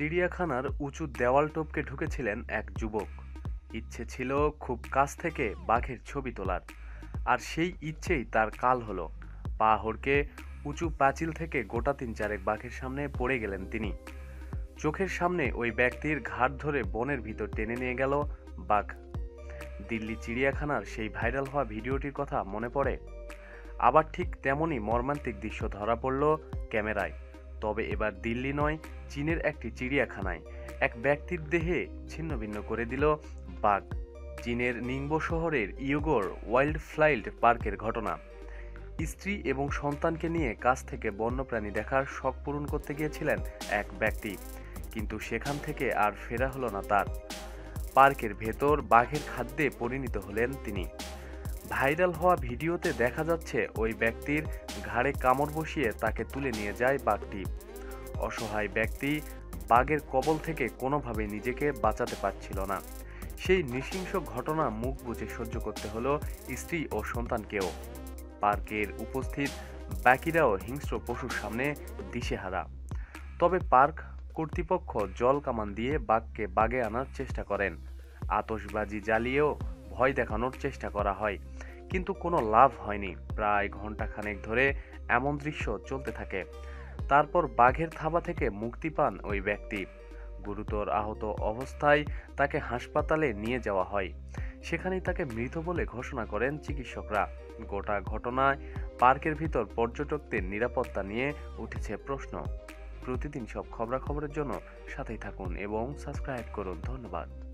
চিড়িয়াখানার উঁচু দেওয়াল টপকে ঢুকেছিলেন এক যুবক। ইচ্ছে ছিল খুব কাছ থেকে বাঘের ছবি তোলার। আর সেই ইচ্ছেই তার কাল হলো। পা হড়কে উঁচু পাঁচিল থেকে গোটা তিন চারেক বাঘের সামনে পড়ে গেলেন তিনি। চোখের সামনে ওই ব্যক্তির ঘাট ধরে বনের ভিতর টেনে নিয়ে গেল বাঘ। দিল্লি চিড়িয়াখানার সেই ভাইরাল হওয়া ভিডিওটির কথা মনে পড়ে। আবার ঠিক তেমনই মর্মান্তিক দৃশ্য ধরা পড়ল ক্যামেরায়। তবে এবার দিল্লি নয়, চীনের একটি চিড়িয়াখানায়। এক ব্যক্তির দেহে ছিন্নভিন্ন করে দিল বাঘ, চীনের নিংবো শহরের ইয়োগোর ওয়াইল্ড ফ্লাইল্ড পার্কের ঘটনা। স্ত্রী এবং সন্তানকে নিয়ে কাছ থেকে বন্যপ্রাণী দেখার শখ পূরণ করতে গিয়েছিলেন এক ব্যক্তি, কিন্তু সেখান থেকে আর ফেরা হলো না তার। পার্কের ভেতর বাঘের খাদ্যে পরিণত হলেন তিনি। ভাইরাল হওয়া ভিডিওতে দেখা যাচ্ছে ওই ব্যক্তির ঘাড়ে কামড় বসিয়ে তাকে তুলে নিয়ে যায় বাঘটি। অসহায় ব্যক্তি বাঘের কবল থেকে কোনোভাবে নিজেকে বাঁচাতে পারছিল না। সেই নৃশংস ঘটনা মুখ বুঝে সহ্য করতে হলো স্ত্রী ও সন্তানকেও। পার্কের উপস্থিত বাকিরাও হিংস্র পশুর সামনে দিশেহারা। তবে পার্ক কর্তৃপক্ষ জল কামান দিয়ে বাঘকে বাগে আনার চেষ্টা করেন। আতশবাজি জ্বালিয়েও ভয় দেখানোর চেষ্টা করা হয়। কিন্তু কোনো লাভ হয়নি। প্রায় ঘন্টাখানেক ধরে এমন দৃশ্য চলতে থাকে। তারপর বাঘের থাবা থেকে মুক্তি পান ওই ব্যক্তি। গুরুতর আহত অবস্থায় তাকে হাসপাতালে নিয়ে যাওয়া হয়। সেখানেই তাকে মৃত বলে ঘোষণা করেন চিকিৎসকরা। গোটা ঘটনায় পার্কের ভিতর পর্যটকদের নিরাপত্তা নিয়ে উঠেছে প্রশ্ন। প্রতিদিন সব খবরাখবরের জন্য সাথেই থাকুন এবং সাবস্ক্রাইব করুন। ধন্যবাদ।